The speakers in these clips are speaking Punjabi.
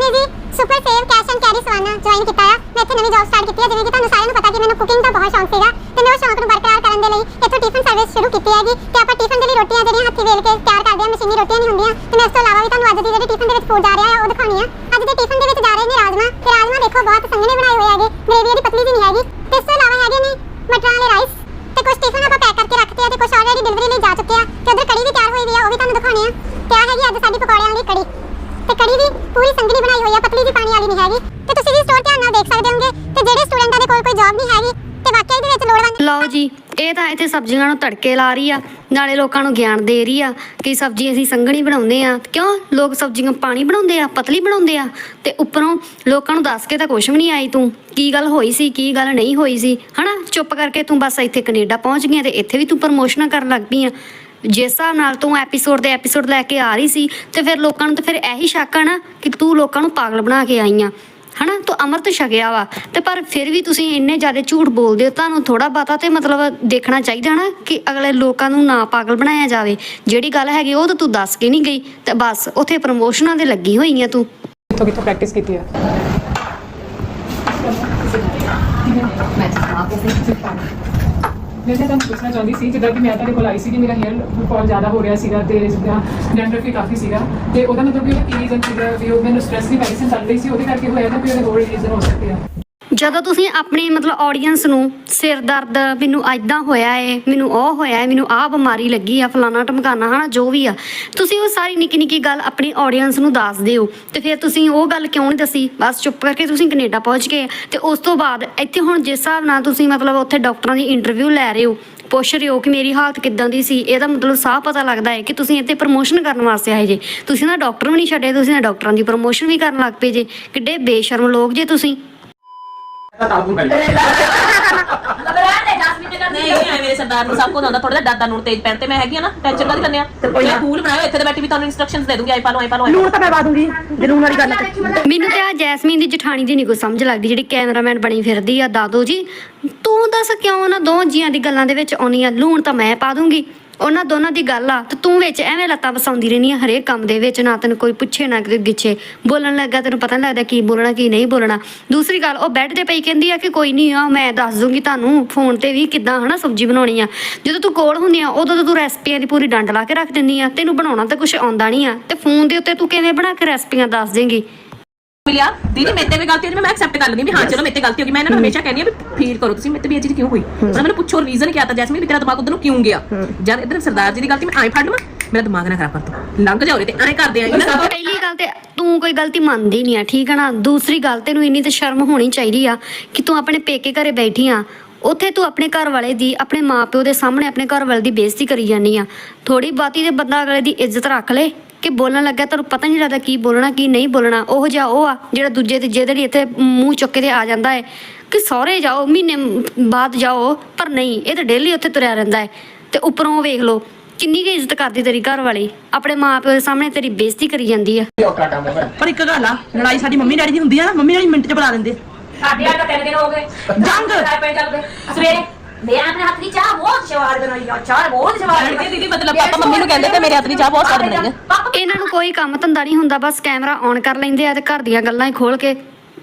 ਨੇ ਜੀ super save cash and carry savanna join ਕੀਤਾ ਆ। ਮੈਂ ਇੱਥੇ ਨਵੀਂ ਜੌਬ ਸਟਾਰਟ ਕੀਤੀ ਹੈ ਜਿਵੇਂ ਕਿ ਤੁਹਾਨੂੰ ਸਾਰਿਆਂ ਨੂੰ ਪਤਾ ਕਿ ਮੈਨੂੰ ਕੁਕਿੰਗ ਦਾ ਬਹੁਤ ਸ਼ੌਂਕ ਸੀਗਾ ਤੇ ਮੈਂ ਉਸ ਸ਼ੌਂਕ ਨੂੰ ਬਰਕਰਾਰ ਕਰਨ ਦੇ ਲਈ ਇੱਥੋਂ ਟਿਫਨ ਸਰਵਿਸ ਸ਼ੁਰੂ ਕੀਤੀ ਹੈਗੀ ਤੇ ਆਪਾਂ ਟਿਫਨ ਦੇ ਲਈ ਰੋਟੀਆਂ ਜਿਹੜੀਆਂ ਹੱਥੀਂ ਵੇਲ ਕੇ ਤਿਆਰ ਕਰਦੇ ਹਾਂ ਮਸ਼ੀਨੀ ਰੋਟੀਆਂ ਨਹੀਂ ਹੁੰਦੀਆਂ ਤੇ ਮੈਂ ਇਸ ਤੋਂ ਇਲਾਵਾ ਵੀ ਤੁਹਾਨੂੰ ਅੱਜ ਦੀ ਜਿਹੜੀ ਟਿਫਨ ਦੇ ਵਿੱਚ ਫੂਡ ਜਾ ਰਿਹਾ ਹੈ ਉਹ ਦਿਖਾਉਣੀ ਆ। ਅੱਜ ਦੇ ਟਿਫਨ ਦੇ ਵਿੱਚ ਜਾ ਰਹੇ ਨੇ ਰਾਜਮਾ ਤੇ ਰਾਜਮਾ ਦੇਖੋ, ਬਹੁਤ ਸੰਘਣੇ ਬਣਾਏ ਹੋਏ ਹੈਗੇ ਗ੍ਰੇਵੀ ਇਹਦੀ ਪਤਲੀ ਜਿਹੀ ਨਹੀਂ ਹੈਗੀ ਤੇ ਇਸ ਤੋਂ ਇਲਾਵਾ ਹੈਗੇ ਨੇ ਮਟਰਾਂ ਵਾਲੇ ਰਾਈਸ ਤੇ ਕੁਝ ਟਿਫਨ ਆਪਾਂ ਪੈਕ ਕਰਕੇ ਰੱਖਤੇ ਆ ਤੇ ਕੁਝ ਆਲਰੇਡੀ ਡਿਲੀਵਰੀ ਲਈ ਜਾ ਚੁੱਕੇ ਆ ਤੇ ਉਧਰ ਕੜੀ ਵੀ ਤਿਆਰ ਹੋਈ ਵੀ ਆ, ਉਹ ਵੀ ਤੁਹਾਨੂੰ ਦਿਖਾਉਣੀ ਆ। ਤੇ ਆ ਹੈਗੀ ਅੱਜ ਸਾਡੀ ਪਕੌੜਿਆਂ ਦੀ ਕੜੀ। ਤੇ ਕੜੀ ਵੀ ਪੂਰੀ ਸੰਘਣੀ ਬਣਾਈ ਹੋਈ ਆ, ਪਤਲੀ ਜਿਹੀ ਪਾਣੀ ਵਾਲੀ ਨਹੀਂ ਹੈਗੀ। ਤੇ ਤੁਸੀਂ ਵੀ ਸਟੋਰ ਧਿਆਨ ਨਾਲ ਦੇਖ ਸਕਦੇ ਹੋਗੇ ਤੇ ਜਿਹੜੇ ਸਟੂਡੈਂਟਾਂ ਦੇ ਕੋਲ ਕੋਈ ਜੌਬ ਨਹੀਂ ਹੈਗੀ, ਤੇ ਵਾਕਿਆ ਇਹਦੇ ਵਿੱਚ ਲੋੜਵੰਦ ਲਓ ਜੀ, ਇਹ ਤਾਂ ਇੱਥੇ ਸਬਜ਼ੀਆਂ ਨੂੰ ਤੜਕੇ ਲਾ ਰਹੀ ਆ, ਨਾਲੇ ਲੋਕਾਂ ਨੂੰ ਗਿਆਨ ਦੇ ਰਹੀ ਆ ਕਿ ਸਬਜ਼ੀ ਅਸੀਂ ਸੰਘਣੀ ਬਣਾਉਂਦੇ ਆ। ਕਿਉਂ? ਲੋਕ ਸਬਜ਼ੀਆਂ ਪਾਣੀ ਬਣਾਉਂਦੇ ਆ, ਪਤਲੀ ਬਣਾਉਂਦੇ ਆ। ਤੇ ਉੱਪਰੋਂ ਲੋਕਾਂ ਨੂੰ ਦੱਸ ਕੇ ਤਾਂ ਕੁਝ ਵੀ ਨਹੀਂ ਆਈ ਤੂੰ। ਕੀ ਗੱਲ ਹੋਈ ਸੀ, ਕੀ ਗੱਲ ਨਹੀਂ ਹੋਈ ਸੀ? ਹਨਾ? ਚੁੱਪ ਕਰਕੇ ਤੂੰ ਬਸ ਇੱਥੇ ਕੈਨੇਡਾ ਪਹੁੰਚ ਗਈ ਆਂ ਤੇ ਇੱਥੇ ਵੀ ਤੂੰ ਪ੍ਰਮੋਸ਼ਨਾਂ ਕਰਨ ਲੱਗ ਪਈ ਆ। ਜਿਸ ਹਿਸਾਬ ਨਾਲ ਤੂੰ ਐਪੀਸੋਡ ਦੇ ਐਪੀਸੋਡ ਲੈ ਕੇ ਆ ਰਹੀ ਸੀ ਤੇ ਫਿਰ ਲੋਕਾਂ ਨੂੰ ਤਾਂ ਫਿਰ ਇਹੀ ਸ਼ੱਕ ਆ ਨਾ ਕਿ ਤੂੰ ਲੋਕਾਂ ਨੂੰ ਪਾਗਲ ਬਣਾ ਕੇ ਆਈ ਆ। ਹਨਾ? ਤੂੰ ਅੰਮ੍ਰਿਤ ਛਕਿਆ ਵਾ। ਤੇ ਪਰ ਫਿਰ ਵੀ ਤੁਸੀਂ ਇੰਨੇ ਜ਼ਿਆਦਾ ਝੂਠ ਬੋਲਦੇ ਹੋ ਤੁਹਾਨੂੰ ਥੋੜਾ ਬਾਤਾ ਤੇ ਮਤਲਬ ਦੇਖਣਾ ਚਾਹੀਦਾ ਨਾ ਕਿ ਅਗਲੇ ਲੋਕਾਂ ਨੂੰ ਨਾ ਪਾਗਲ ਬਣਾਇਆ ਜਾਵੇ। ਜਿਹੜੀ ਗੱਲ ਹੈਗੀ ਉਹ ਤਾਂ ਤੂੰ ਦੱਸ ਕੇ ਨਹੀਂ ਗਈ ਤੇ ਬਸ ਉੱਥੇ ਪ੍ਰਮੋਸ਼ਨਾਂ ਦੇ ਲੱਗੀ ਹੋਈ ਆ ਤੂੰ। ਕਿੱਥੋਂ ਕਿੱਥੋਂ ਪ੍ਰੈਕਟਿਸ ਕੀਤੀ ਹੈ ਮੈਂ ਤਾਂ ਮੈਂ ਤੁਹਾਨੂੰ ਪੁੱਛਣਾ ਚਾਹੁੰਦੀ ਸੀ, ਜਿੱਦਾਂ ਕਿ ਮੈਂ ਤੁਹਾਡੇ ਕੋਲ ਆਈ ਸੀ ਕਿ ਮੇਰਾ ਹੇਅਰ ਫਾਲ ਜ਼ਿਆਦਾ ਹੋ ਰਿਹਾ ਸੀਗਾ ਤੇ ਜਿੱਦਾਂ ਡੈਂਡਰਫ ਵੀ ਕਾਫੀ ਸੀਗਾ ਤੇ ਉਹਦਾ ਮਤਲਬ ਕਿ ਉਹ ਕੀ ਰੀਜ਼ਨ ਸੀਗਾ ਵੀ ਉਹ ਮੈਨੂੰ ਸਟ੍ਰੈਸ ਦੀ ਮੈਡੀਸਿਨ ਚੱਲ ਰਹੀ ਸੀ, ਉਹਦੇ ਕਰਕੇ ਹੋਇਆ ਤਾਂ ਕੋਈ ਉਹਦੇ ਹੋਰ ਰੀਜ਼ਨ ਹੋ ਸਕਦੇ ਆ। ਜਦੋਂ ਤੁਸੀਂ ਆਪਣੇ ਮਤਲਬ ਆਡੀਅנס ਨੂੰ ਸਿਰ ਦਰਦ, ਮੈਨੂੰ ਐਦਾਂ ਹੋਇਆ ਏ, ਮੈਨੂੰ ਉਹ ਹੋਇਆ ਏ, ਮੈਨੂੰ ਆਹ ਬਿਮਾਰੀ ਲੱਗੀ ਆ, ਫਲਾਣਾ ਟਮਕਾਣਾ ਹਨਾ, ਜੋ ਵੀ ਆ, ਤੁਸੀਂ ਉਹ ਸਾਰੀ ਨਿੱਕੀ ਨਿੱਕੀ ਗੱਲ ਆਪਣੀ ਆਡੀਅנס ਨੂੰ ਦੱਸ ਦਿਓ। ਤੇ ਫਿਰ ਤੁਸੀਂ ਉਹ ਗੱਲ ਕਿਉਂ ਨਹੀਂ ਦੱਸੀ? ਬਸ ਚੁੱਪ ਕਰਕੇ ਤੁਸੀਂ ਕੈਨੇਡਾ ਪਹੁੰਚ ਗਏ। ਤੇ ਉਸ ਤੋਂ ਬਾਅਦ ਇੱਥੇ ਹੁਣ ਜਿਸ ਹਿਸਾਬ ਨਾਲ ਤੁਸੀਂ ਮਤਲਬ ਉੱਥੇ ਡਾਕਟਰਾਂ ਦੀ ਇੰਟਰਵਿਊ ਲੈ ਰਹੇ ਹੋ, ਪੁੱਛ ਰਹੇ ਹੋ ਕਿ ਮੇਰੀ ਹਾਲਤ ਕਿੱਦਾਂ ਦੀ ਸੀ, ਇਹਦਾ ਮਤਲਬ ਸਾਫ਼ ਪਤਾ ਲੱਗਦਾ ਹੈ ਕਿ ਤੁਸੀਂ ਇੱਥੇ ਪ੍ਰੋਮੋਸ਼ਨ ਕਰਨ ਵਾਸਤੇ ਆਏ ਜੇ। ਤੁਸੀਂ ਨਾ ਡਾਕਟਰ ਵੀ ਨਹੀਂ ਛੱਡੇ, ਤੁਸੀਂ ਨਾ ਡਾਕਟਰਾਂ ਦੀ ਪ੍ਰੋਮੋਸ਼ਨ ਵੀ ਕਰਨ ਲੱਗ ਪਏ ਜੇ। ਕਿੱਡੇ ਬੇਸ਼ਰਮ ਲੋਕ ਜੇ ਤੁਸੀਂ। ਨਹੀਂ ਨਹੀਂ ਮੇਰੇ ਸਰਦਾਰ ਨੂੰ ਸਭ ਕੁਝ ਆਉਂਦਾ ਥੋੜਾ ਜਿਹਾ ਦਾਦਾ ਨੂੰ ਤੇਜ਼ ਪੈਣ ਤੇ ਮੈਂ ਹੈਗੀ ਆ ਨਾ ਟੈਨਸ਼ਨ ਕਾਦੀ ਲੈਂਦੇ ਆ ਮੈਂ ਫੂਲ ਬਣਾਇਆ ਇੱਥੇ ਤੇ ਬੈਠੀ ਵੀ ਤੁਹਾਨੂੰ ਇਨਸਟਰਕਸ਼ਨਸ ਦੇ ਦੂੰਗੀ ਆਈ ਪਾ ਆਈ ਪਾ ਲੂਣ ਤਾਂ ਮੈਂ ਪਾ ਦੂੰਗੀ ਜੇ ਵਾਲੀ ਗੱਲ ਮੈਨੂੰ ਤੇ ਆ ਜੈਸਮੀਨ ਦੀ ਜਠਾਣੀ ਦੀ ਨਹੀਂ ਕੋਈ ਸਮਝ ਲੱਗਦੀ ਜਿਹੜੀ ਕੈਮਰਾਮੈਨ ਬਣੀ ਫਿਰਦੀ ਆ ਦਾਦੂ ਜੀ ਤੂੰ ਦੱਸ ਕਿਉਂ ਨਾ ਦੋ ਜੀਆਂ ਦੀ ਗੱਲਾਂ ਦੇ ਵਿੱਚ ਆਉਣੀ ਆ ਲੂਣ ਤਾਂ ਮੈਂ ਪਾ ਦੂੰਗੀ ਉਹਨਾਂ ਦੋਨਾਂ ਦੀ ਗੱਲ ਆ, ਤੇ ਤੂੰ ਵਿੱਚ ਐਵੇਂ ਲੱਤਾਂ ਵਸਾਉਂਦੀ ਰਹਿੰਦੀ ਆ ਹਰੇਕ ਕੰਮ ਦੇ ਵਿੱਚ, ਨਾ ਤੈਨੂੰ ਕੋਈ ਪੁੱਛੇ, ਨਾ ਕੋਈ ਗਿੱਛੇ। ਬੋਲਣ ਲੱਗਾ, ਤੈਨੂੰ ਪਤਾ ਨਹੀਂ ਲੱਗਦਾ ਕੀ ਬੋਲਣਾ, ਕੀ ਨਹੀਂ ਬੋਲਣਾ। ਦੂਸਰੀ ਗੱਲ, ਉਹ ਬੈੱਡ ਤੇ ਪਈ ਕਹਿੰਦੀ ਆ ਕਿ ਕੋਈ ਨਹੀਂ ਆ ਮੈਂ ਦੱਸ ਦੂੰਗੀ ਤੁਹਾਨੂੰ, ਫੋਨ ਤੇ ਵੀ ਕਿੱਦਾਂ ਹਨਾ ਸਬਜ਼ੀ ਬਣਾਉਣੀ ਆ। ਜਦੋਂ ਤੂੰ ਕੋਲ ਹੁੰਦੀ ਆ, ਉਦੋਂ ਤਾਂ ਤੂੰ ਰੈਸਪੀਆਂ ਦੀ ਪੂਰੀ ਡੰਡ ਲਾ ਕੇ ਰੱਖ ਦਿੰਦੀ ਆ। ਤੈਨੂੰ ਬਣਾਉਣਾ ਤਾਂ ਕੁਝ ਆਉਂਦਾ ਨਹੀਂ ਆ। ਤੇ ਫੋਨ ਦੇ ਉੱਤੇ ਤੂੰ ਕਿਵੇਂ ਬਣਾ ਕੇ ਰੈਸਪੀਆਂ ਦੱਸ ਦੇਂਗੀ? ਮਿਲਿਆ ਦੀਦੀ ਮੇਰੇ ਤੇ ਵੀ ਗਲਤੀ ਹੋ ਗਈ ਮੈਂ ਐਕਸੈਪਟ ਕਰ ਲੂੰਗੀ ਵੀ ਹਾਂ ਚਲੋ ਮੇਰੇ ਤੇ ਗਲਤੀ ਹੋ ਗਈ। ਮੈਂ ਇਹਨਾਂ ਨੂੰ ਹਮੇਸ਼ਾ ਕਹਿੰਦੀ ਆ ਵੀ ਫੀਲ ਕਰੋ ਤੁਸੀਂ ਮੇਰੇ ਤੇ ਵੀ ਇਹ ਚੀਜ਼ ਕਿਉਂ ਹੋਈ? ਉਹਨਾਂ ਮੈਨੂੰ ਪੁੱਛੋ ਰੀਜ਼ਨ ਕੀ ਆਤਾ ਜੈਸਮੀਨ ਵੀ ਤੇਰਾ ਦਿਮਾਗ ਉਧਰ ਨੂੰ ਕਿਉਂ ਗਿਆ? ਜਦ ਇਧਰ ਸਰਦਾਰ ਜੀ ਦੀ ਗਲਤੀ ਮੈਂ ਐਂ ਫੜ ਲਵਾਂ ਮੇਰਾ ਦਿਮਾਗ ਨਾ ਖਰਾਬ ਕਰ ਤੂੰ ਲੰਘ ਜਾਓ ਰੇ ਤੇ ਐਂ ਕਰਦੇ ਆ ਇਹਨਾਂ ਦਾ ਪਹਿਲੀ ਗੱਲ ਤੇ ਤੂੰ ਕੋਈ ਗਲਤੀ ਮੰਨਦੀ ਨਹੀਂ ਆ ਠੀਕ ਹੈ ਨਾ? ਦੂਸਰੀ ਗੱਲ ਤੈਨੂੰ ਇੰਨੀ ਤੇ ਸ਼ਰਮ ਹੋਣੀ ਚਾਹੀਦੀ ਆ ਕਿ ਤੂੰ ਆਪਣੇ ਪੇਕੇ ਘਰੇ ਬੈਠੀ ਆ। ਉੱਥੇ ਤੂੰ ਆਪਣੇ ਘਰ ਵਾਲੇ ਦੀ ਆਪਣੇ ਮਾਪਿਓ ਦੇ ਸਾਹਮਣੇ ਆਪਣੇ ਘਰ ਵਾਲੇ ਦੀ ਬੇਇੱਜ਼ਤੀ ਕਰੀ ਜਾਂਦੀ ਆ। ਥੋੜੀ ਬਾਤੀ ਤੇ ਬੰਦਾ ਅਗਲੇ ਦੀ ਇੱਜ਼ਤ ਰੱਖ ਲੈ। ਕਿ ਬੋਲਣ ਲੱਗਾ ਤੈਨੂੰ ਪਤਾ ਨਹੀਂ ਲੱਗਦਾ ਕੀ ਬੋਲਣਾ ਕੀ ਨਹੀਂ ਬੋਲਣਾ। ਉਹ ਜਿਹਾ ਉਹ ਆ ਜਿਹੜਾ ਦੂਜੇ ਤੇ ਜਿਹੜੀ ਇੱਥੇ ਮੂੰਹ ਚੁੱਕ ਕੇ ਤੇ ਆ ਜਾਂਦਾ ਹੈ। ਕਿ ਸਹੁਰੇ ਜਾਓ ਮਹੀਨੇ ਬਾਅਦ ਜਾਓ ਪਰ ਨਹੀਂ ਇਹ ਤਾਂ ਡੇਲੀ ਉੱਥੇ ਤੁਰਿਆ ਰਹਿੰਦਾ ਹੈ। ਤੇ ਉੱਪਰੋਂ ਵੇਖ ਲਓ ਕਿੰਨੀ ਕੁ ਇੱਜ਼ਤ ਕਰਦੀ ਤੇਰੀ ਘਰ ਵਾਲੀ। ਆਪਣੇ ਮਾਪਿਓ ਦੇ ਸਾਹਮਣੇ ਤੇਰੀ ਬੇਇੱਜ਼ਤੀ ਕਰੀ ਜਾਂਦੀ ਆ ਪਰ ਇੱਕ ਗੱਲ ਆ ਲੜਾਈ ਸਾਡੀ ਮੰਮੀ ਡੈਡੀ ਦੀ ਹੁੰਦੀ ਆ ਨਾ ਮੰਮੀ ਡੈਡੀ ਮਿੰਟ ਚ ਬੁਲਾ ਲੈਂਦੇ। ਸਾਡੇ ਆ ਤਾਂ ਤਿੰਨ ਦਿਨ ਹੋ ਗਏ। ਜੰਗ। ਸਵੇਰੇ ਦੇ ਆਪਣੇ ਹੱਥ ਦੀ ਚਾਹ ਬਹੁਤ ਸਵਾਦ ਬਣਾਈ ਆ ਚਾਹ ਬਹੁਤ ਸਵਾਦ ਕਹਿੰਦੇ ਦੀਦੀ ਮਤਲਬ ਪਾਪਾ ਮੰਮੀ ਨੂੰ ਕਹਿੰਦੇ ਤੇ ਮੇਰੇ ਹੱਥ ਦੀ ਚਾਹ ਬਹੁਤ ਸਵਾਦ ਬਣਾਈ ਹੈ ਇਹਨਾਂ ਨੂੰ ਕੋਈ ਕੰਮ ਧੰਦਾ ਨਹੀਂ ਹੁੰਦਾ ਬਸ ਕੈਮਰਾ ਔਨ ਕਰ ਲੈਂਦੇ ਆ ਤੇ ਘਰ ਦੀਆਂ ਗੱਲਾਂ ਹੀ ਖੋਲ ਕੇ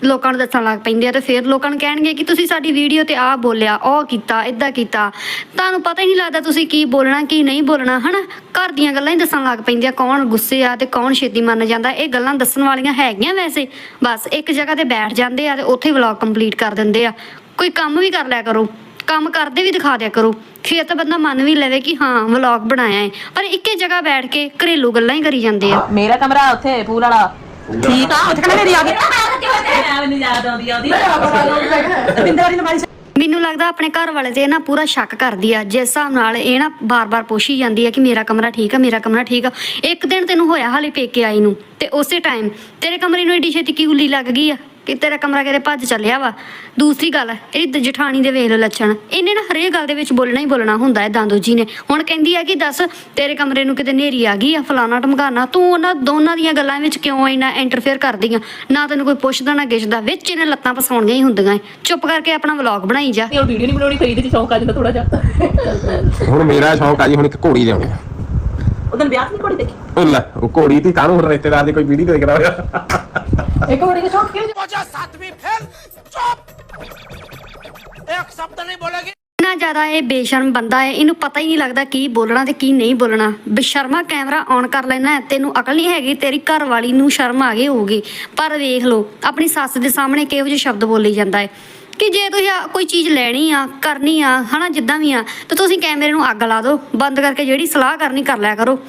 ਲੋਕਾਂ ਨੂੰ ਦੱਸਣ ਲੱਗ ਪੈਂਦੇ ਆ ਤੇ ਫਿਰ ਲੋਕਾਂ ਨੂੰ ਕਹਿਣਗੇ ਕਿ ਤੁਸੀਂ ਸਾਡੀ ਵੀਡੀਓ ਤੇ ਆਹ ਬੋਲਿਆ ਉਹ ਕੀਤਾ ਇਦਾਂ ਕੀਤਾ। ਤੁਹਾਨੂੰ ਪਤਾ ਹੀ ਨਹੀਂ ਲੱਗਦਾ ਤੁਸੀਂ ਕੀ ਬੋਲਣਾ ਕੀ ਨਹੀਂ ਬੋਲਣਾ ਹਨਾ? ਘਰ ਦੀਆਂ ਗੱਲਾਂ ਹੀ ਦੱਸਣ ਲੱਗ ਪੈਂਦੀਆਂ ਕੌਣ ਗੁੱਸੇ ਆ ਤੇ ਕੌਣ ਛੇਤੀ ਮੰਨ ਜਾਂਦਾ। ਇਹ ਗੱਲਾਂ ਦੱਸਣ ਵਾਲੀਆਂ ਹੈਗੀਆਂ ਵੈਸੇ। ਬਸ ਇੱਕ ਜਗ੍ਹਾ ਤੇ ਬੈਠ ਜਾਂਦੇ ਆ ਤੇ ਉੱਥੇ ਵਲੌਗ ਕੰਪਲੀਟ ਕਰ ਦਿੰਦੇ ਆ। ਕੋਈ ਕੰਮ ਵੀ ਕਰ ਲਿਆ ਕਰੋ। ਕੰਮ ਕਰਦੇ ਵੀ ਦਿਖਾ ਦਿਆ ਕਰੋ। ਫਿਰ ਤਾਂ ਬੰਦਾ ਮੰਨ ਵੀ ਲਵੇ ਕਿ ਹਾਂ ਵਲੌਗ ਬਣਾਇਆ ਹੈ ਪਰ ਇੱਕੇ ਜਗ੍ਹਾ ਬੈਠ ਕੇ ਘਰੇਲੂ ਗੱਲਾਂ ਹੀ ਕਰੀ ਜਾਂਦੇ ਆ। ਮੇਰਾ ਕਮਰਾ ਉੱਥੇ ਪੂਲ ਵਾਲਾ। ਠੀਕ ਆ? ਉੱਥੇ ਕਹਿੰਦਾ ਮੇਰੀ ਆ ਗਈ। ਮੈਨੂੰ ਯਾਦ ਆਉਂਦੀ ਆ ਉਹਦੀ ਬਿੰਦਰ ਵਾਲੀ ਲਮਾਰੀ ਮੈਨੂੰ ਲੱਗਦਾ ਆਪਣੇ ਘਰ ਵਾਲੇ ਤੇ ਨਾ ਪੂਰਾ ਸ਼ੱਕ ਕਰਦੀ ਆ। ਜਿਸ ਹਿਸਾਬ ਨਾਲ ਇਹ ਨਾ ਬਾਰ-ਬਾਰ ਪੁੱਛੀ ਜਾਂਦੀ ਆ ਕਿ ਮੇਰਾ ਕਮਰਾ ਠੀਕ ਆ ਮੇਰਾ ਕਮਰਾ ਠੀਕ ਆ। ਇੱਕ ਦਿਨ ਤੈਨੂੰ ਹੋਇਆ ਹਾਲੇ ਪੇਕੇ ਆਈ ਨੂੰ ਤੇ ਉਸੇ ਟਾਈਮ ਤੇਰੇ ਕਮਰੇ ਨੂੰ ਏਡੀ ਛੇਤੀ ਕੀ ਉੱਲੀ ਲੱਗ ਗਈ ਆ? ਕਿ ਤੇਰਾ ਕਮਰਾ ਕਿਤੇ ਭੱਜ ਚੱਲਿਆ ਵਾ। ਦੂਸਰੀ ਗੱਲ ਇਹਦੀ ਜਠਾਣੀ ਦੇ ਵੇਖ ਲਓ ਲੱਛਣ। ਇਹਨੇ ਨਾ ਹਰੇਕ ਗੱਲ ਦੇ ਵਿੱਚ ਬੋਲਣਾ ਹੀ ਬੋਲਣਾ ਹੁੰਦਾ ਹੈ ਦਾਦੂ ਜੀ ਨੇ। ਹੁਣ ਕਹਿੰਦੀ ਆ ਕਿ ਦੱਸ ਤੇਰੇ ਕਮਰੇ ਨੂੰ ਕਿਤੇ ਨੇਰੀ ਆ ਗਈ ਆ ਫਲਾਣਾ ਟਮਕਾਣਾ ਤੂੰ ਉਹਨਾਂ ਦੋਨਾਂ ਦੀਆਂ ਗੱਲਾਂ ਵਿੱਚ ਕਿਉਂ ਇੰਨਾ ਇੰਟਰਫੇਅਰ ਕਰਦੀ ਆ? ਨਾ ਤੈਨੂੰ ਕੋਈ ਪੁੱਛਦਾ ਨਾ ਗਿੱਛਦਾ ਵਿੱਚ ਇਹਨੇ ਲੱਤਾਂ ਪਸਾਉਣੀਆਂ ਹੀ ਹੁੰਦੀਆਂ। ਚੁੱਪ ਕਰਕੇ ਆਪਣਾ ਵਲੌਗ ਬਣਾਈ ਜਾ। ਉਹ ਵੀਡੀਓ ਨਹੀਂ ਬਣਾਉਣੀ ਖਰੀਦ ਚ ਸ਼ੌਂਕ ਆ ਜਾਂਦਾ ਥੋੜਾ ਜਿਹਾ। ਹੁਣ ਮੇਰਾ ਸ਼ੌਂਕ ਆ ਜੀ ਹੁਣ ਇੱਕ ਘੋੜੀ ਲਿਆਉਣੀ ਆ। ਉਦੋਂ ਵਿਆਹ ਨਹੀਂ ਕੋੜੀ ਦੇਖੀ? ਉਹ ਲੈ ਉਹ ਘੋੜੀ ਤੀ ਕਾਹਨੂੰ ਹੁਣ ਰਿਸ਼ਤੇਦਾਰ ਦੀ ਕੋਈ ਵੀਡੀਓ ਦੇਖਦਾ ਹੋਇਆ? ਇੱਕ ਹੋਰ ਇਹ ਸ਼ੌਕ ਕਿਉਂ ਇੰਨਾ ਜ਼ਿਆਦਾ ਇਹ ਬੇਸ਼ਰਮ ਬੰਦਾ ਹੈ ਇਹਨੂੰ ਪਤਾ ਹੀ ਨਹੀਂ ਲੱਗਦਾ ਕੀ ਬੋਲਣਾ ਤੇ ਕੀ ਨਹੀਂ ਬੋਲਣਾ। ਬੇਸ਼ਰਮਾ ਕੈਮਰਾ ਔਨ ਕਰ ਲੈਣਾ ਹੈ, ਤੈਨੂੰ ਅਕਲ ਨਹੀਂ ਹੈਗੀ ਤੇਰੀ ਘਰ ਵਾਲੀ ਨੂੰ ਸ਼ਰਮ ਆ ਗਈ ਹੋਊਗੀ। ਪਰ ਵੇਖ ਲਓ ਆਪਣੀ ਸੱਸ ਦੇ ਸਾਹਮਣੇ ਕਿਹੋ ਜਿਹੇ ਸ਼ਬਦ ਬੋਲੀ ਜਾਂਦਾ ਹੈ। ਕਿ ਜੇ ਤੁਸੀਂ ਕੋਈ ਚੀਜ਼ ਲੈਣੀ ਆ ਕਰਨੀ ਆ ਹਨਾ ਜਿੱਦਾਂ ਵੀ ਆ ਤਾਂ ਤੁਸੀਂ ਕੈਮਰੇ ਨੂੰ ਅੱਗ ਲਾ ਦਿਓ। ਬੰਦ ਕਰਕੇ ਜਿਹੜੀ ਸਲਾਹ ਕਰਨੀ ਕਰ ਲਿਆ ਕਰੋ।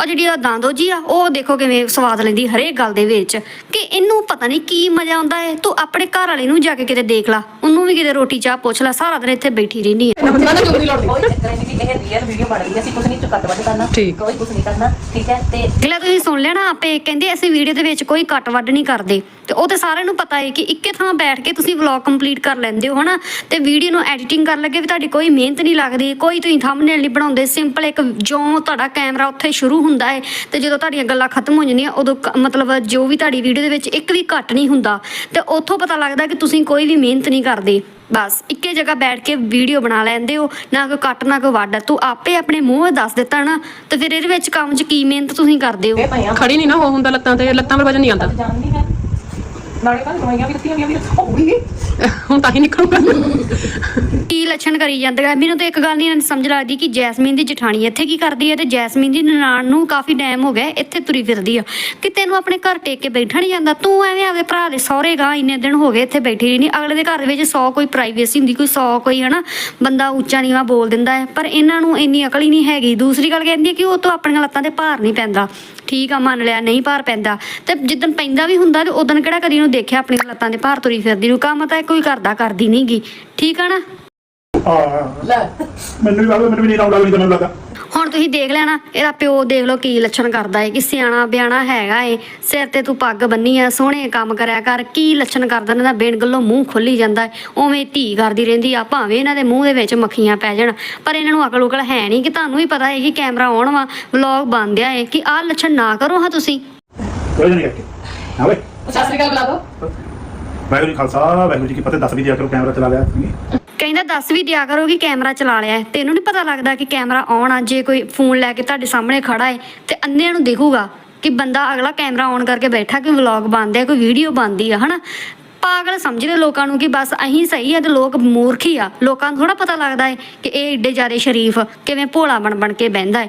ਉਹ ਜਿਹੜੀ ਉਹ ਦਾਂਦੋ ਜੀ ਆ ਉਹ ਦੇਖੋ ਕਿਵੇਂ ਸਵਾਦ ਲੈਂਦੀ ਹਰੇਕ ਗੱਲ ਦੇ ਵਿੱਚ। ਕਿ ਇਹਨੂੰ ਪਤਾ ਨਹੀਂ ਕੀ ਮਜ਼ਾ ਆਉਂਦਾ ਹੈ ਤੂੰ ਆਪਣੇ ਘਰ ਵਾਲੀ ਨੂੰ ਜਾ ਕੇ ਕਿਤੇ ਦੇਖ ਲਾ ਉਹਨੂੰ ਵੀ ਕਿਤੇ ਰੋਟੀ ਚਾਹ ਪੁੱਛ ਲੈ ਸਾਰਾ ਦਿਨ ਇੱਥੇ ਬੈਠੀ ਰਹਿੰਦੀ ਹੈ ਨਾ ਨਾ ਚੁੰਨੀ ਲੜਦੀ ਕੋਈ ਚੱਕਰ ਨਹੀਂ ਕਿ ਇਹ ਰੀਅਲ ਵੀਡੀਓ ਬਣ ਰਹੀ ਹੈ ਅਸੀਂ ਕੁਝ ਨਹੀਂ ਕੱਟ ਵੱਢ ਕਰਨਾ। ਠੀਕ। ਕੋਈ ਕੁਝ ਨਹੀਂ ਕਰਨਾ ਠੀਕ ਹੈ? ਤੇ ਅਗਲਾ ਤੁਸੀਂ ਸੁਣ ਲਿਆ ਨਾ ਆਪੇ ਕਹਿੰਦੇ ਅਸੀਂ ਵੀਡੀਓ ਦੇ ਵਿੱਚ ਕੋਈ ਕੱਟ ਵੱਢ ਨਹੀਂ ਕਰਦੇ। ਤੇ ਉਹ ਤੇ ਸਾਰਿਆਂ ਨੂੰ ਪਤਾ ਹੈ ਕਿ ਇੱਕੇ ਥਾਂ ਬੈਠ ਕੇ ਤੁਸੀਂ ਵਲੌਗ ਕੰਪਲੀਟ ਕਰ ਲੈਂਦੇ ਹੋ ਹਨਾ? ਤੇ ਵੀਡੀਓ ਨੂੰ ਐਡੀਟਿੰਗ ਕਰਨ ਲੱਗੇ ਵੀ ਤੁਹਾਡੀ ਕੋਈ ਮਿਹਨਤ ਨਹੀਂ ਲੱਗਦੀ ਕੋਈ ਤੁਸੀਂ ਥੰਬਨੇਲ ਨਹੀਂ ਬਣਾਉਂਦੇ ਸਿੰਪਲ ਇੱਕ ਜੋ ਤੁਹਾਡਾ ਕੈਮਰਾ ਉੱਥੇ ਸ਼ੁਰੂ ਹੁੰਦਾ ਹੈ ਤੇ ਜਦੋਂ ਤੁਹਾਡੀਆਂ ਗੱਲਾਂ ਖਤਮ ਹੋ ਜਾਂਦੀਆਂ ਉਦੋਂ ਕ- ਮਤਲਬ ਜੋ ਵੀ ਤੁਹਾਡੀ ਵੀਡੀਓ ਦੇ ਵਿੱਚ ਇੱਕ ਵੀ ਕੱਟ ਨਹੀਂ ਹੁੰਦਾ ਤੇ ਉੱਥੋਂ ਪਤਾ ਲੱਗਦਾ ਕਿ ਤੁਸੀਂ ਕੋਈ ਵੀ ਮਿਹਨਤ ਨਹੀਂ ਕਰਦੇ। ਬਸ ਇੱਕੇ ਜਗ੍ਹਾ ਬੈਠ ਕੇ ਵੀਡੀਓ ਬਣਾ ਲੈਂਦੇ ਹੋ ਨਾ ਕੋਈ ਕੱਟ ਨਾ ਕੋਈ ਵੱਢ ਤੂੰ ਆਪੇ ਆਪਣੇ ਮੂੰਹ ਦੱਸ ਦਿੱਤਾ ਨਾ ਤੇ ਫਿਰ ਇਹਦੇ ਵਿੱਚ ਕੰਮ 'ਚ ਕੀ ਮਿਹਨਤ ਤੁਸੀਂ ਕਰਦੇ ਹੋ? ਖੜੀ ਨਹੀਂ ਨਾ ਹੋ ਹੁੰਦਾ ਲੱਤਾਂ ਤੇ ਲੱਤਾਂ 'ਤੇ ਵਜਨ ਨਹੀਂ ਆਉਂਦਾ। ਜਾਣਦੀ ਨਾਲੇ ਕੱਲ ਦਵਾਈਆਂ ਵੀ ਦਿੱਤੀਆਂ ਹੋਈਆਂ ਵੀ ਹੋਈ ਹੁਣ ਤਾਂ ਹੀ ਨਿਕਲੂਗਾ ਕੀ ਲੱਛਣ ਕਰੀ ਜਾਂਦਾ ਹੈ ਮੈਨੂੰ ਤਾਂ ਇੱਕ ਗੱਲ ਨਹੀਂ ਸਮਝ ਲੱਗਦੀ ਕਿ ਜੈਸਮੀਨ ਦੀ ਜਠਾਣੀ ਇੱਥੇ ਕੀ ਕਰਦੀ ਹੈ ਤੇ ਜੈਸਮੀਨ ਦੀ ਨਨਾਣ ਨੂੰ ਕਾਫੀ ਟਾਈਮ ਹੋ ਗਿਆ, ਇੱਥੇ ਤੁਰੀ ਫਿਰਦੀ ਆ। ਕਿ ਤੈਨੂੰ ਆਪਣੇ ਘਰ ਟੇਕ ਕੇ ਬੈਠਾ ਨਹੀਂ ਜਾਂਦਾ? ਤੂੰ ਐਵੇਂ ਆਪਦੇ ਭਰਾ ਦੇ ਸਹੁਰੇ ਗਾ ਇੰਨੇ ਦਿਨ ਹੋ ਗਏ ਇੱਥੇ ਬੈਠੀ ਰਹੀ ਨਹੀਂ ਅਗਲੇ ਦੇ ਘਰ ਦੇ ਵਿੱਚ 100 ਕੋਈ ਪ੍ਰਾਈਵੇਸੀ ਹੁੰਦੀ, ਕੋਈ 100 ਕੋਈ ਹਨਾ, ਬੰਦਾ ਉੱਚਾ ਨੀਵਾਂ ਬੋਲ ਦਿੰਦਾ ਹੈ। ਪਰ ਇਹਨਾਂ ਨੂੰ ਇੰਨੀ ਅਕਲ ਹੀ ਨਹੀਂ ਹੈਗੀ। ਦੂਸਰੀ ਗੱਲ ਕਹਿੰਦੀ ਹੈ ਕਿ ਉਹ ਤੋਂ ਆਪਣੀਆਂ ਲੱਤਾਂ ਤੇ ਭਾਰ ਨਹੀਂ ਪੈਂਦਾ। ਠੀਕ ਆ, ਮੰਨ ਲਿਆ, ਨਹੀਂ ਭਾਰ ਪੈਂਦਾ। ਤੇ ਜਿੱਦਣ ਪੈਂਦਾ ਵੀ ਹੁੰਦਾ ਤੇ ਉਦੋਂ ਕਿਹੜਾ ਕਦੀ ਉਹਨੂੰ ਦੇਖਿਆ ਆਪਣੀਆਂ ਲੱਤਾਂ ਤੇ ਭਾਰ ਤੁਰੀ ਫਿਰਦੀ ਨੂੰ ਕੰਮ ਤਾਂ ਇਹ ਕੋਈ ਕਰਦਾ ਕਰਦੀ ਨਹੀਂਗੀ ਠੀਕ ਆ ਨਾ? ਹਾਂ। ਮੈਨੂੰ ਵੀ ਲੱਗਦਾ ਮੈਨੂੰ ਵੀ ਨਹੀਂ ਆਉਂਦਾ ਨਹੀਂ ਮੈਨੂੰ ਲੱਗਾ ਹੁਣ ਤੁਸੀਂ ਦੇਖ ਲੈਣਾ ਇਹਦਾ ਪਿਓ ਦੇਖ ਲਓ ਕੀ ਲੱਛਣ ਕਰਦਾ ਏ ਕਿ ਸਿਆਣਾ ਬਿਆਣਾ ਹੈਗਾ ਏ। ਸਿਰ ਤੇ ਤੂੰ ਪੱਗ ਬੰਨੀ ਆ ਸੋਹਣੇ ਕੰਮ ਕਰਿਆ ਕਰ ਕੀ ਲੱਛਣ ਕਰਦਾ ਇਹਨਾਂ ਦਾ? ਬੇਨ ਗੱਲੋਂ ਮੂੰਹ ਖੁੱਲੀ ਜਾਂਦਾ ਏ। ਉਵੇਂ ਧੀ ਕਰਦੀ ਰਹਿੰਦੀ ਆ ਭਾਵੇਂ ਇਹਨਾਂ ਦੇ ਮੂੰਹ ਦੇ ਵਿੱਚ ਮੱਖੀਆਂ ਪੈ ਜਾਣ। ਪਰ ਇਹਨਾਂ ਨੂੰ ਅਕਲ ਉਕਲ ਹੈ ਨਹੀਂ ਕਿ ਤੁਹਾਨੂੰ ਵੀ ਪਤਾ ਏ ਕਿ ਕੈਮਰਾ ਆਉਣ ਵਾ ਵਲੌਗ ਬਣਦਿਆ ਏ ਕਿ ਆਹ ਲੱਛਣ ਨਾ ਕਰੋ ਹਾਂ ਤੁਸੀਂ। ਕੋਈ ਨਹੀਂ ਕਰਕੇ ਹਾਂ ਵੇ ਸਤਿ ਸ੍ਰੀ ਅਕਾਲ ਬੁਲਾ ਦੋ ਵਾਹਿਗੁਰੂ ਜੀ ਖਾਲਸਾ ਵਾਹਿਗੁਰੂ ਜੀ ਕੀ ਫਤਿਹ। ਦੱਸ ਵੀ ਦਿਆ ਕਰੋ ਕੈਮਰਾ ਚਲਾ ਲਿਆ ਤੁਸੀਂ। ਕਹਿੰਦਾ ਦੱਸ ਵੀ ਦਿਆ ਕਰੋ ਕਿ ਕੈਮਰਾ ਚਲਾ ਲਿਆ ਹੈ। ਤੈਨੂੰ ਨਹੀਂ ਪਤਾ ਲੱਗਦਾ ਕਿ ਕੈਮਰਾ ਆਨ ਆ ਜੇ ਕੋਈ ਫੋਨ ਲੈ ਕੇ ਤੁਹਾਡੇ ਸਾਹਮਣੇ ਖੜਾ ਹੈ ਤੇ ਅੰਨਿਆਂ ਨੂੰ ਦਿਖੂਗਾ ਕਿ ਬੰਦਾ ਅਗਲਾ ਕੈਮਰਾ ਆਨ ਕਰਕੇ ਬੈਠਾ ਕਿ ਵਲੌਗ ਬਣਦੇ ਆ ਕੋਈ ਵੀਡੀਓ ਬਣਦੀ ਆ ਹਨਾ? ਪਾਗਲ ਸਮਝਦੇ ਲੋਕਾਂ ਨੂੰ ਕਿ ਬਸ ਅਹੀਂ ਸਹੀ ਆ ਤੇ ਲੋਕ ਮੂਰਖ ਹੀ ਆ। ਲੋਕਾਂ ਨੂੰ ਥੋੜਾ ਪਤਾ ਲੱਗਦਾ ਹੈ ਕਿ ਇਹ ਏਡੇ ਜ਼ਿਆਦੇ ਸ਼ਰੀਫ ਕਿਵੇਂ ਭੋਲਾ ਬਣ ਬਣ ਕੇ ਬਹਿੰਦਾ ਹੈ।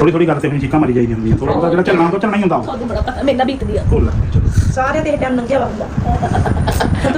ਥੋੜੀ ਥੋੜੀ ਗੱਲ ਤੇ ਆਪਣੀ ਚੀਕਾਂ ਮਾਰੀ ਜਾਈਦੀ ਹੁੰਦੀਆਂ। ਥੋੜਾ ਬਹੁਤਾ ਜਿਹੜਾ ਚੱਲਣਾ ਉਹ ਚੱਲਣਾ ਹੀ ਹੁੰਦਾ ਤੁਹਾਨੂੰ ਬੜਾ ਪਤਾ ਮੇਰੇ ਨਾਲ ਬੀਤਦੀ ਆ। ਭੁੱਲ ਚਲੋ। ਸਾਰੇ ਤੇ ਟਾਈਮ ਲੰਘਿਆ ਵਾ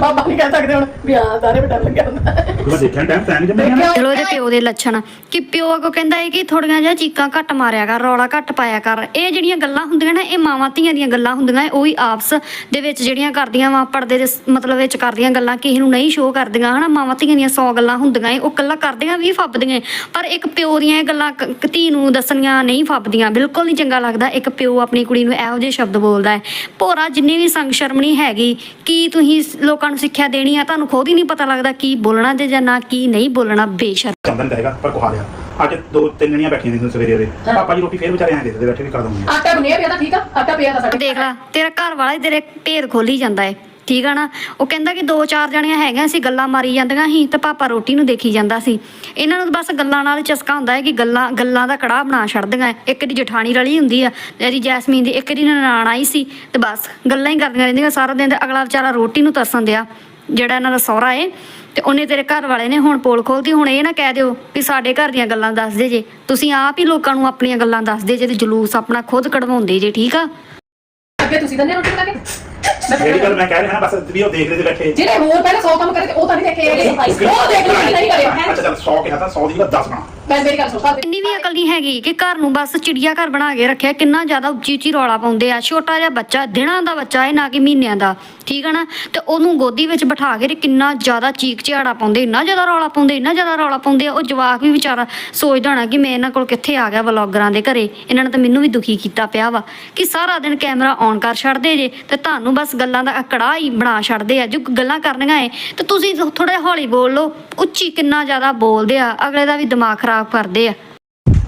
ਬਾਬਾ ਨਹੀਂ ਕਹਿ ਸਕਦੇ ਹੁਣ ਵੀ ਹਾਂ ਸਾਰੇ ਬਟਾ ਲੱਗਿਆ ਹੁੰਦਾ। ਉਹ ਦੇਖਿਆ ਟਾਈਮ ਟਾਈਮ ਜੰਮੇ ਨਾ ਚਲੋ ਇਹਦੇ ਪਿਓ ਦੇ ਲੱਛਣ। ਕਿ ਪਿਓ ਕੋ ਕਹਿੰਦਾ ਹੈ ਕਿ ਥੋੜੀਆਂ ਜਿਹਾ ਚੀਕਾਂ ਘੱਟ ਮਾਰਿਆ ਕਰ ਰੌਲਾ ਘੱਟ ਪਾਇਆ ਕਰ। ਇਹ ਜਿਹੜੀਆਂ ਗੱਲਾਂ ਹੁੰਦੀਆਂ ਨਾ ਇਹ ਮਾਵਾਂ ਧੀਆਂ ਦੀਆਂ ਗੱਲਾਂ ਹੁੰਦੀਆਂ ਉਹ ਹੀ ਆਪਸ ਦੇ ਵਿੱਚ ਜਿਹੜੀਆਂ ਕਰਦੀਆਂ ਵਾ ਪਰਦੇ ਦੇ ਸ- ਮਤਲਬ ਵਿੱਚ ਕਰਦੀਆਂ ਗੱਲਾਂ ਕਿਸੇ ਨੂੰ ਨਹੀਂ ਸ਼ੋਅ ਕਰਦੀਆਂ ਹਨਾ? ਮਾਵਾਂ ਧੀਆਂ ਦੀਆਂ 100 ਗੱਲਾਂ ਹੁੰਦੀਆਂ ਏ, ਉਹ ਗੱਲਾਂ ਕਰਦੀਆਂ ਵੀ ਫੱਬਦੀਆਂ ਏ। ਪਰ ਇੱਕ ਪਿਓ ਦੀਆਂ ਇਹ ਗੱਲਾਂ ਕ- ਕ- ਧੀ ਨੂੰ ਦੱਸਣੀਆਂ ਨਹੀਂ ਫੱਬਦੀਆਂ ਬਿਲਕੁਲ ਨਹੀਂ ਚੰਗਾ ਲੱਗਦਾ। ਇੱਕ ਪਿਓ ਆਪਣੀ ਕੁੜੀ ਨੂੰ ਇਹੋ ਜਿਹੇ ਸ਼ਬਦ ਬੋਲਦਾ ਹੈ। ਭੋਰਾ ਜਿੰਨੀ ਵੀ ਸੰਗ ਸ਼ਰਮ ਨਹੀਂ ਹੈਗੀ ਕੀ ਤੁਸੀਂ ਸ- ਲੋਕਾਂ ਨੂੰ ਸਿੱਖਿਆ ਦੇਣੀ ਆ? ਤੁਹਾਨੂੰ ਖੁਦ ਹੀ ਨਹੀਂ ਪਤਾ ਲੱਗਦਾ ਕੀ ਬੋਲਣਾ ਤੇ ਜਾਂ ਨਾ ਕੀ ਨਹੀਂ ਬੋਲਣਾ। ਬੇਸ਼ਰਮ। ਚੰਦਨ ਕਹੇਗਾ ਪਰ ਕੁਹਾ ਲਿਆ ਅੱਜ ਦੋ ਤਿੰਨ ਜਣੀਆਂ ਬੈਠੀਆਂ ਨੇ ਸਵੇਰੇ ਦੇ ਪਾਪਾ ਜੀ ਰੋਟੀ ਫੇਰ ਵਿਚਾਰੇ ਐਂ ਦੇ ਦਿੰਦੇ ਬੈਠੇ ਵੀ ਕਰ ਦਵਾਂਗੇ ਆਟਾ ਬਣਿਆ ਪਿਆ ਤਾਂ ਠੀਕ ਆ ਆਟਾ ਪਿਆ ਤਾਂ ਸਾਡੇ। ਦੇਖ ਲੈ ਤੇਰਾ ਘਰ ਵਾਲਾ ਹੀ ਤੇਰੇ ਢੇਰ ਖੋਲੀ ਜਾਂਦਾ ਏ। ਠੀਕ ਆ ਨਾ? ਉਹ ਕਹਿੰਦਾ ਕਿ ਦੋ ਚਾਰ ਜਣੀਆਂ ਹੈਗੀਆਂ ਸੀ, ਗੱਲਾਂ ਮਾਰੀ ਜਾਂਦੀਆਂ ਸੀ ਤੇ ਪਾਪਾ ਰੋਟੀ ਨੂੰ ਦੇਖੀ ਜਾਂਦਾ ਸੀ। ਇਹਨਾਂ ਨੂੰ ਬਸ ਗੱਲਾਂ ਨਾਲ ਚਸਕਾ ਹੁੰਦਾ ਹੈ ਕਿ ਗੱਲਾਂ ਗੱਲਾਂ ਦਾ ਕੜਾਹ ਬਣਾ ਛੱਡਦੀਆਂ ਏ। ਇੱਕ ਦੀ ਜਠਾਣੀ ਰਲੀ ਹੁੰਦੀ ਆ ਤੇ ਇਹਦੀ ਜੈਸਮੀਨ ਦੀ, ਇੱਕ ਦੀ ਨਨਾਣ ਆਈ ਸੀ ਤੇ ਬਸ ਗੱਲਾਂ ਹੀ ਕਰਦੀਆਂ ਰਹਿੰਦੀਆਂ ਸਾਰਾ ਦਿਨ ਤੇ ਅਗਲਾ ਵਿਚਾਰਾ ਰੋਟੀ ਨੂੰ ਤਰਸਣ ਦਿਆ, ਜਿਹੜਾ ਇਹਨਾਂ ਦਾ ਸਹੁਰਾ ਏ। ਤੇ ਉਹਨੇ ਤੇਰੇ ਘਰ ਵਾਲੇ ਨੇ ਹੁਣ ਪੋਲ ਖੋਲਦੀ ਹੁਣ ਇਹ ਨਾ ਕਹਿ ਦਿਓ ਕਿ ਸਾਡੇ ਘਰ ਦੀਆਂ ਗੱਲਾਂ ਦੱਸਦੇ ਜੇ। ਤੁਸੀਂ ਆਪ ਹੀ ਲੋਕਾਂ ਨੂੰ ਆਪਣੀਆਂ ਗੱਲਾਂ ਦੱਸਦੇ ਜੇ ਤੇ ਜਲੂਸ ਆਪਣਾ ਖੁਦ ਕਢਵਾਉਂਦੇ ਜੇ, ਠੀਕ ਆ? ਅੱਗੇ ਤੁਸੀਂ ਦੰਨੇ ਰੋਟੀ ਬਣਾ ਕੇ? ਜਿਹੜੀ ਗੱਲ ਮੈਂ ਕਹਿ ਰਿਹਾ ਨਾ ਬਸ ਵੀ ਉਹ ਦੇਖ ਰਹੇ ਤੇ ਬੈਠੇ। ਜਿਹੜੇ ਹੋਰ ਪਹਿਲਾਂ 100 ਕੰਮ ਕਰੇ ਤੇ ਉਹ ਤਾਂ ਨਹੀਂ ਦੇਖੇ ਹੈਗੇ। ਉਹ ਦੇਖ ਲਓ ਨਹੀਂ ਕਰਿਆ ਅੱਛਾ ਚੱਲ 100 ਕਿਹਾ ਤਾਂ 100 ਦੀ ਜਗ੍ਹਾ 10 ਬਣਾ। ਮੈਂ ਮੇਰੀ ਗੱਲ ਸੁਣ ਸਕਦੇ ਇੰਨੀ ਵੀ ਅਕਲ ਨਹੀਂ ਹੈਗੀ ਕਿ ਘਰ ਨੂੰ ਬਸ ਚਿੜੀਆ ਘਰ ਬਣਾ ਕੇ ਰੱਖਿਆ, ਕਿੰਨਾ ਜ਼ਿਆਦਾ ਉੱਚੀ ਉੱਚੀ ਰੌਲਾ ਪਾਉਂਦੇ ਆ। ਛੋਟਾ ਜਿਹਾ ਬੱਚਾ, ਦਿਨਾਂ ਦਾ ਬੱਚਾ ਹੈ ਨਾ ਕਿ ਮਹੀਨਿਆਂ ਦਾ, ਠੀਕ ਹੈ ਨਾ? ਤੇ ਉਹਨੂੰ ਗੋਦੀ ਵਿੱਚ ਬਿਠਾ ਕੇ ਤੇ ਕਿੰਨਾ ਜ਼ਿਆਦਾ ਚੀਕ ਝਿਆੜਾ ਪਾਉਂਦੇ, ਇੰਨਾ ਜ਼ਿਆਦਾ ਰੌਲਾ ਪਾਉਂਦੇ, ਇੰਨਾ ਜ਼ਿਆਦਾ ਰੌਲਾ ਪਾਉਂਦੇ ਆ। ਉਹ ਜਵਾਕ ਵੀ ਵਿਚਾਰਾ ਸੋਚਦਾ ਹੋਣਾ ਕਿ ਮੈਂ ਇਹਨਾਂ ਕੋਲ ਕਿੱਥੇ ਆ ਗਿਆ ਵਲੌਗਰਾਂ ਦੇ ਘਰੇ। ਇਹਨਾਂ ਨੇ ਤਾਂ ਮੈਨੂੰ ਵੀ ਦੁਖੀ ਕੀਤਾ ਪਿਆ ਵਾ ਕਿ ਸਾਰਾ ਦਿਨ ਕੈਮਰਾ ਔਨ ਕਰ ਛੱਡਦੇ ਜੇ ਤੇ ਤੁਹਾਨੂੰ ਬਸ ਗੱਲਾਂ ਦਾ ਅਕੜਾ ਹੀ ਬਣਾ ਛੱਡਦੇ ਆ। ਜੋ ਗੱਲਾਂ ਕਰਨੀਆਂ ਏ, ਤੇ ਤੁਸੀਂ ਥੋੜਾ ਹੌਲੀ ਬੋਲ ਲਓ। ਉੱਚੀ ਕਿੰਨਾ ਜ਼ਿਆਦਾ ਬੋਲਦੇ ਆ, ਅਗਲੇ ਦਾ ਵੀ ਦਿਮਾਗ ਖਰਾਬ ਖਰਾਬ ਕਰਦੇ ਆ।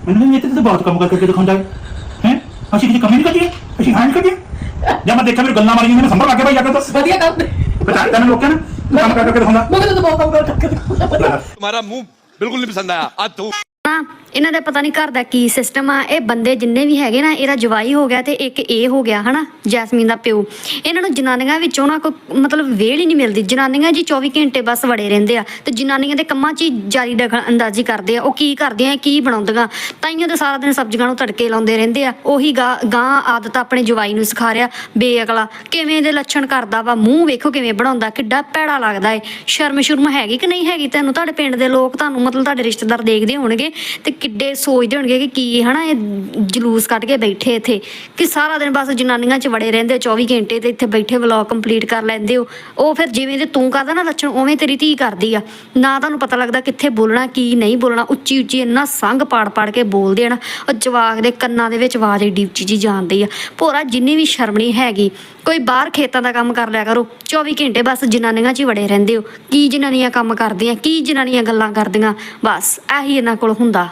ਮੈਨੂੰ ਨਹੀਂ ਤੇ ਬਹੁਤ ਕੰਮ ਕਰਕੇ ਦਿਖਾਉਂਦਾ। ਹੈ? ਹੈ ਅਸੀਂ ਕਿਤੇ ਕਮੀ ਨਹੀਂ ਕਰੀਏ? ਅਸੀਂ ਹਾਂ ਨਹੀਂ ਕਰੀਏ? ਜਾਂ ਮੈਂ ਦੇਖਿਆ ਮੇਰੇ ਗੱਲਾਂ ਮਾਰੀਆਂ ਮੈਨੂੰ ਸੰਭਲ ਲੱਗੇ ਭਾਈ ਜਾ ਕੇ ਦੱਸ। ਵਧੀਆ ਗੱਲ ਬਤਾ ਤੈਨੂੰ ਲੋਕਾਂ ਨੇ ਕੰਮ ਕਰਕੇ ਦਿਖਾਉਂਦਾ। ਮੈਂ ਤਾਂ ਬਹੁਤ ਕੰਮ ਕਰਕੇ ਦਿਖਾਉਂਦਾ ਤੁਹਾਡਾ ਮੂੰਹ ਬਿਲਕੁਲ ਨਹੀਂ ਪਸੰਦ ਆਇਆ। ਆ ਇਹਨਾਂ ਦਾ ਪਤਾ ਨਹੀਂ ਘਰ ਦਾ ਕੀ ਸਿਸਟਮ ਆ ਇਹ ਬੰਦੇ ਜਿੰਨੇ ਵੀ ਹੈਗੇ ਨਾ ਇਹਦਾ ਜਵਾਈ ਹੋ ਗਿਆ ਤੇ ਇੱਕ ਇਹ ਹੋ ਗਿਆ ਹਨਾ ਜੈਸਮੀਨ ਦਾ ਪਿਓ। ਇਹਨਾਂ ਨੂੰ ਜਨਾਨੀਆਂ ਵਿੱਚੋਂ ਨਾ ਕੋਈ ਮਤਲਬ ਵੇਲ ਹੀ ਨਹੀਂ ਮਿਲਦੀ। ਜਨਾਨੀਆਂ ਜੀ 24 ਘੰਟੇ ਬਸ ਵੜੇ ਰਹਿੰਦੇ ਆ ਤੇ ਜਨਾਨੀਆਂ ਦੇ ਕੰਮਾਂ 'ਚ ਹੀ ਜਾਰੀ ਦਖਲ ਅੰਦਾਜ਼ੀ ਕਰਦੇ ਆ ਉਹ ਕੀ ਕਰਦੇ ਆ, ਕੀ ਬਣਾਉਂਦੀਆਂ। ਤਾਈਆਂ ਤੇ ਸਾਰਾ ਦਿਨ ਸਬਜ਼ੀਆਂ ਨੂੰ ਤੜਕੇ ਲਾਉਂਦੇ ਰਹਿੰਦੇ ਆ ਉਹੀ ਗਾਂ ਗਾਂ ਆਦਤ ਆਪਣੇ ਜਵਾਈ ਨੂੰ ਸਿਖਾ ਰਿਆ ਬੇਅਕਲਾ ਕਿਵੇਂ ਦੇ ਲੱਛਣ ਕਰਦਾ ਵਾ ਮੂੰਹ ਵੇਖੋ ਕਿਵੇਂ ਬਣਾਉਂਦਾ ਕਿੱਡਾ ਭੈੜਾ ਲੱਗਦਾ ਏ। ਸ਼ਰਮ ਸ਼ੁਰਮ ਹੈਗੀ ਕਿ ਨਹੀਂ ਹੈਗੀ ਤੈਨੂੰ? ਤੁਹਾਡੇ ਪਿੰਡ ਦੇ ਲੋਕ ਤੁਹਾਨੂੰ ਮਤਲਬ ਤੁਹਾਡੇ ਰਿਸ਼ਤੇਦਾਰ ਦੇਖਦੇ ਹੋਣਗੇ ਤੇ ਕਿੱਡੇ ਸੋਚਦੇ ਹੋਣਗੇ ਕਿ ਕੀ ਹਨਾ, ਇਹ ਜਲੂਸ ਕੱਢ ਕੇ ਬੈਠੇ ਇੱਥੇ, ਕਿ ਸਾਰਾ ਦਿਨ ਬਸ ਜਨਾਨੀਆਂ 'ਚ ਵੜੇ ਰਹਿੰਦੇ 24 ਘੰਟੇ ਤੇ ਇੱਥੇ ਬੈਠੇ ਵਲੌਗ ਕੰਪਲੀਟ ਕਰ ਲੈਂਦੇ ਹੋ। ਉਹ ਫਿਰ ਜਿਵੇਂ ਦੇ ਤੂੰ ਕਰਦਾ ਨਾ ਲੱਛਣ, ਉਵੇਂ ਤੇਰੀ ਧੀ ਕਰਦੀ ਆ। ਨਾ ਤੁਹਾਨੂੰ ਪਤਾ ਲੱਗਦਾ ਕਿੱਥੇ ਬੋਲਣਾ, ਕੀ ਨਹੀਂ ਬੋਲਣਾ, ਉੱਚੀ ਉੱਚੀ ਇੰਨਾ ਸੰਗ ਪਾੜ ਪਾੜ ਕੇ ਬੋਲਦੇ ਆ ਨਾ, ਉਹ ਜਵਾਕ ਦੇ ਕੰਨਾਂ ਦੇ ਵਿੱਚ ਆਵਾਜ਼ ਏਡੀ ਉੱਚੀ ਜੀ ਜਾਂਦੀ ਆ। ਭੋਰਾ, ਜਿੰਨੀ ਵੀ ਸ਼ਰਮ ਨਹੀਂ ਹੈਗੀ, ਕੋਈ ਬਾਹਰ ਖੇਤਾਂ ਦਾ ਕੰਮ ਕਰ ਲਿਆ ਕਰੋ 24 ਘੰਟੇ ਬਸ ਜਨਾਨੀਆਂ 'ਚ ਹੀ ਵੜੇ ਰਹਿੰਦੇ ਹੋ। ਕੀ ਜਨਾਨੀਆਂ ਕੰਮ ਕਰਦੀਆਂ, ਕੀ ਜਨਾਨੀਆਂ ਗੱਲਾਂ ਕਰਦੀਆਂ, ਬਸ ਇਹੀ ਇਹਨਾਂ ਕੋਲ ਹੁੰਦਾ।